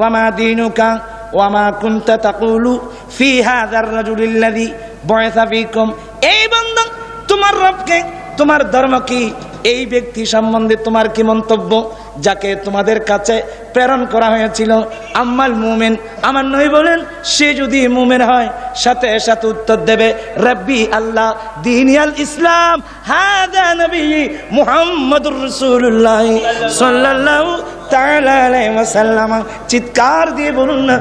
ওয়ামা দিনুকা, ওয়ামা কুনতা তাকুলু ফি হাযার রাজুলিল্লাযী বুইসা ফীকুম। এই বান্দা তোমার রবকে, তোমার ধর্ম কি এই ব্যক্তি সম্বন্ধে তোমার কি মন্তব্য? যাকে তোমাদের কাছে প্রেরণ করা হয়েছিল। আম্মাল মুমেন, আমার নই বলেন, সে যদি মুমেন হয়, সাথে সাথে উত্তর দেবে, রব্বি আল্লাহ দিনিয়াল ইসলাম, হাদা নবী মুহাম্মদুর রাসূলুল্লাহ, সাল্লাল্লাহু চিৎকার দিয়ে বলুন না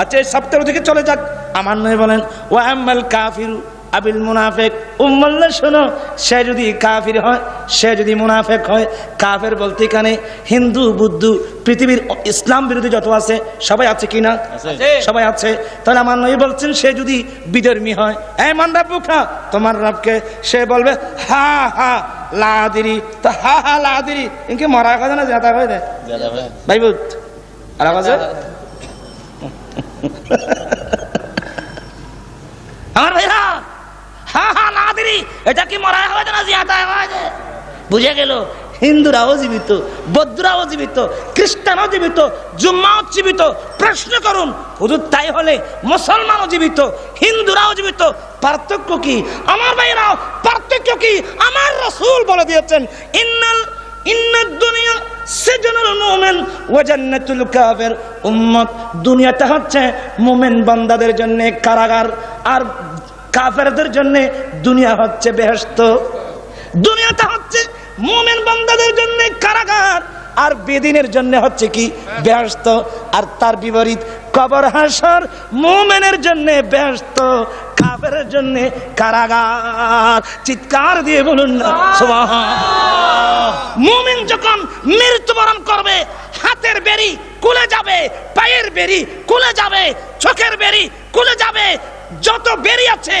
আচ্ছা এই সপ্তাহ থেকে চলে যাক। আমার নয় বলেন ও আম্মাল কাফির আবিল মুনাফেক। উম্মাল্লা শোনো সে যদি কাফির হয় সে যদি মুনাফেক হয় কাফের বলতে এখানে হিন্দু বুদ্ধ পৃথিবীর ইসলাম বিরোধী যত আছে সবাই আছে কি না সবাই আছে। তাহলে আমার নই বলছেন সে যদি বিধর্মী হয় এই মান্ডা বুখা তোমার রবকে সে বলবে হা হা লাদিরি তো হা হা লাদিরি। ইনকে মরা কথা না হয়ে দেয় ভাই বুধ আর আমার ভাইরা হা হা না দিরি এটা কি মরা না হয়েছে বুঝে গেল হিন্দুরাও জীবিত বৌদ্ধরাও জীবিত খ্রিস্টানও জীবিত জুম্মাও জীবিত। প্রশ্ন করুন হুজুর তাই হলে মুসলমানও জীবিত হিন্দুরাও জীবিত। পার্থক্য কি? আমার ভাইরাও পার্থক্য কি আমার রসুল বলে দিয়েছেন? ইন্নাল দুনিয়া ওয়া জান্নাতুল কাফির। উম্মত, দুনিয়াটা হচ্ছে বান্দাদের জন্য কারাগার আর কাফেরদের জন্য দুনিয়া হচ্ছে বেহেশত। দুনিয়াটা হচ্ছে মুমিন বান্দাদের জন্য কারাগার আর বেদিনের জন্য হচ্ছে কি ব্যস্ত আর তার বিপরীত কবর হাসর মোমেনের জন্য ব্যস্ত কাফের জন্য কারাগার। চিৎকার দিয়ে বলুন না। মুমিন যখন মৃত্যুবরণ করবে, হাতের বেরি কুলে যাবে, পায়ের বেরি কুলে যাবে, চোখের বেরি কুলে যাবে, যত বেরি আছে,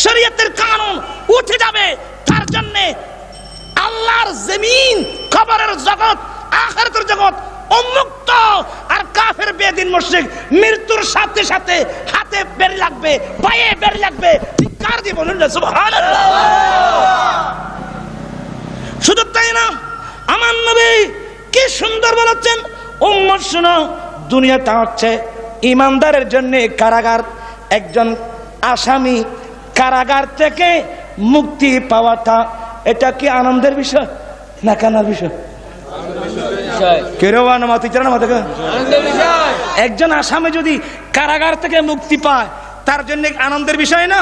শরীয়তের কানুন উঠে যাবে, তার জন্যে আল্লাহর জমিন খবরের জগৎ, আখেরাতের জগৎ উন্মুক্ত। আর কাফের বেদিন মুশরিক মৃত্যুর সাথে সাথে হাতে বেরি লাগবে, পায়ে বেরি লাগবে। চিৎকার দিয়ে বলুন না, সুবহানাল্লাহ। শুধু তাই না, আমার নবী কি সুন্দর বলেছেন? উম্মত শোনো দুনিয়াটা হচ্ছে ইমানদারের জন্য কারাগার। একজন আসামি কারাগার থেকে মুক্তি পাওয়াটা, এটা কি আনন্দের বিষয় না কানার বিষয়? একজন আসামে যদি কারাগার থেকে মুক্তি পায় তার জন্য আনন্দের বিষয় না?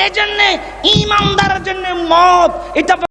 এই জন্য ইমানদারের জন্য মত এটা